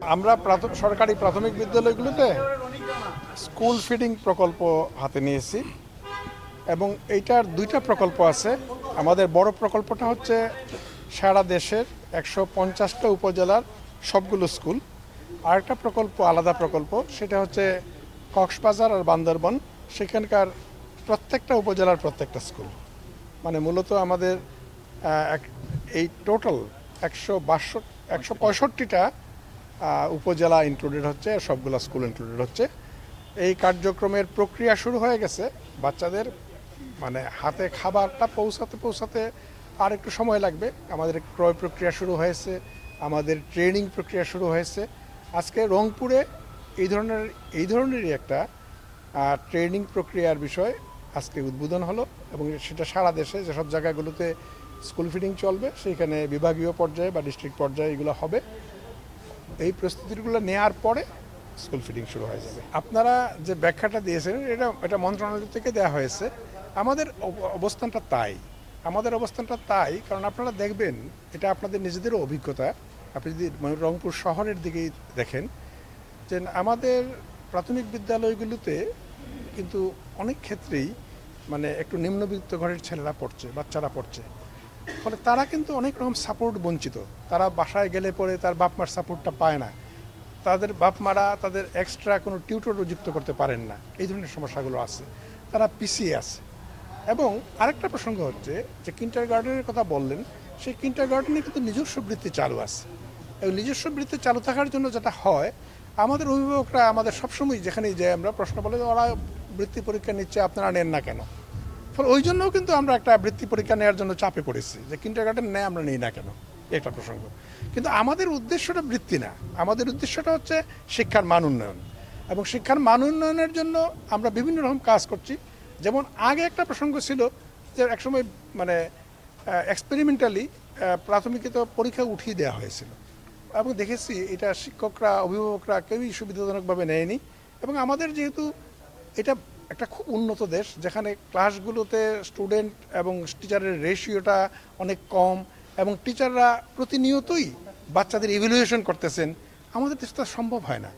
আমরা সরকারি প্রাথমিক বিদ্যালয়গুলোতে স্কুল ফিডিং প্রকল্প হাতে নিয়েছি এবং এইটার দুইটা প্রকল্প আছে। আমাদের বড় প্রকল্পটা হচ্ছে সারা দেশের একশো পঞ্চাশটা উপজেলার সবগুলো স্কুল। আরেকটা প্রকল্প, আলাদা প্রকল্প, সেটা হচ্ছে কক্সবাজার আর বান্দরবন। সেখানকার প্রত্যেকটা উপজেলার প্রত্যেকটা স্কুল। মানে মূলত আমাদের এক- এই টোটাল একশো বাষট্টি, একশো পঁয়ষট্টিটা উপজেলা ইনক্লুডেড হচ্ছে, সবগুলো স্কুল ইনক্লুডেড হচ্ছে। এই কার্যক্রমের প্রক্রিয়া শুরু হয়ে গেছে। বাচ্চাদের মানে হাতে খাবারটা পৌঁছাতে পৌঁছাতে আর একটু সময় লাগবে। আমাদের ক্রয় প্রক্রিয়া শুরু হয়েছে, আমাদের ট্রেনিং প্রক্রিয়া শুরু হয়েছে। আজকে রংপুরে এই ধরনের, এই ধরনেরই একটা ট্রেনিং প্রক্রিয়ার বিষয় আজকে উদ্বোধন হলো এবং সেটা সারা দেশে, যেসব জায়গাগুলোতে স্কুল ফিডিং চলবে, সেইখানে বিভাগীয় পর্যায়ে বা ডিস্ট্রিক্ট পর্যায়ে এগুলো হবে। এই প্রস্তুতিগুলো নেওয়ার পরে স্কুল ফিডিং শুরু হয়ে যাবে। আপনারা যে ব্যাখ্যাটা দিয়েছেন, এটা এটা মন্ত্রণালয় থেকে দেওয়া হয়েছে। আমাদের অব- অবস্থানটা তাই। আমাদের অবস্থানটা তাই, কারণ আপনারা দেখবেন, এটা আপনাদের নিজেদেরও অভিজ্ঞতা। আপনি যদি রংপুর শহরের দিকেই দেখেন, যে আমাদের প্রাথমিক বিদ্যালয়গুলোতে কিন্তু অনেক ক্ষেত্রেই মানে একটু নিম্নবিত্ত ঘরের ছেলেরা পড়ছে, বাচ্চারা পড়ছে। ফলে তারা কিন্তু অনেক রকম সাপোর্ট বঞ্চিত। তারা বাসায় গেলে পরে তার বাপ মার সাপোর্টটা পায় না। তাদের বাপ মারা তাদের এক্সট্রা কোনো টিউটরও যুক্ত করতে পারেন না। এই ধরনের সমস্যাগুলো আছে। তারা পিছিয়ে আছে। এবং আরেকটা প্রসঙ্গ হচ্ছে যে কিন্টার গার্ডেনের কথা বললেন, সেই কিন্টার গার্ডেনে কিন্তু নিজস্ব বৃত্তি চালু আছে। এবং নিজস্ব বৃত্তি চালু থাকার জন্য যেটা হয়, আমাদের অভিভাবকরা আমাদের সবসময় যেখানেই যাই আমরা প্রশ্ন বলে ওরা বৃত্তি পরীক্ষা নিচ্ছে, আপনারা নেন না কেন? ফলে ওই জন্যও কিন্তু আমরা একটা বৃত্তি পরীক্ষা নেওয়ার জন্য চাপে পড়েছি যে কিন্টার গার্ডেন নেয়, আমরা নিই না কেন? একটা প্রসঙ্গ। কিন্তু আমাদের উদ্দেশ্যটা বৃত্তি না। আমাদের উদ্দেশ্যটা হচ্ছে শিক্ষার মান উন্নয়ন। এবং শিক্ষার মান উন্নয়নের জন্য আমরা বিভিন্ন রকম কাজ করছি। যেমন আগে একটা প্রসঙ্গ ছিল যে একসময় মানে এক্সপেরিমেন্টালি প্রাথমিকত পরীক্ষা উঠিয়ে দেওয়া হয়েছিল। এবং দেখেছি এটা শিক্ষকরা, অভিভাবকরা কেউই সুবিধাজনকভাবে নেয়নি। এবং আমাদের যেহেতু এটা একটা খুব উন্নত দেশ, যেখানে ক্লাসগুলোতে স্টুডেন্ট এবং টিচারের রেশিওটা অনেক কম এবং টিচাররা প্রতিনিয়তই বাচ্চাদের ইভ্যালুয়েশন করতেছেন। আমাদের দেশে তা সম্ভব হয় না।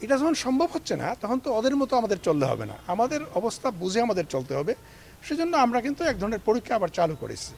এটা যখন সম্ভব হচ্ছে না, তখন তো ওদের মতো আমাদের চলতে হবে না। আমাদের অবস্থা বুঝে আমাদের চলতে হবে। সেজন্য আমরা কিন্তু এক ধরনের পরীক্ষা আবার চালু করেছি।